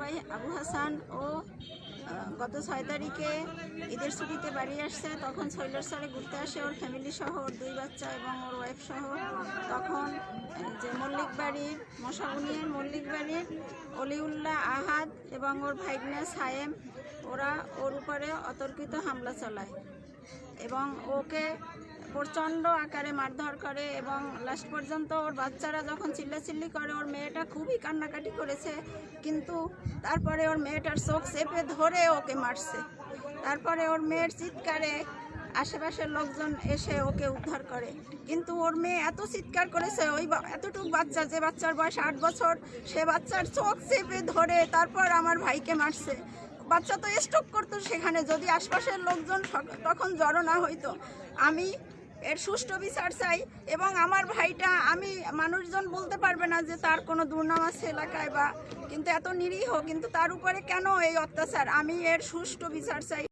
ভাই আবু হাসান ও গত ছয় তারিখে ঈদের ছুটিতে বাড়ি আসছে। তখন শৈলরসরে ঘুরতে আসে, ওর ফ্যামিলি সহ, ওর দুই বাচ্চা এবং ওর ওয়াইফ সহ। তখন যে মল্লিক বাড়ির মশাবুনিয়ার মল্লিক বাড়ির, অলিউল্লাহ আহাদ এবং ওর ভাইগনা সায়েম, ওরা ওর উপরে অতর্কিত হামলা চালায় এবং ওকে প্রচণ্ড আকারে মারধর করে এবং লাস্ট পর্যন্ত ওর বাচ্চারা যখন চিল্লাচিল্লি করে, ওর মেয়েটা খুবই কান্নাকাটি করেছে। কিন্তু তারপরে ওর মেয়েটার চোখ চেপে ধরে ওকে মারছে। তারপরে ওর মেয়ের চিৎকারে আশেপাশের লোকজন এসে ওকে উদ্ধার করে। কিন্তু ওর মেয়ে এত চিৎকার করেছে, ওই এতটুকু বাচ্চা, যে বাচ্চার বয়স আট বছর, সে বাচ্চার চোখ চেপে ধরে তারপর আমার ভাইকে মারছে। বাচ্চা তো স্টক করতো সেখানে, যদি আশপাশের লোকজন তখন জড়ো না হইতো। আমি এর সুষ্ঠু বিচার চাই এবং আমার ভাইটা, আমি মানুষজন বলতে পারবে না যে তার কোনো দুর্নাম আছে এলাকায় বা, কিন্তু এত নিরীহ, কিন্তু তার উপরে কেন এই অত্যাচার? আমি এর সুষ্ঠু বিচার চাই।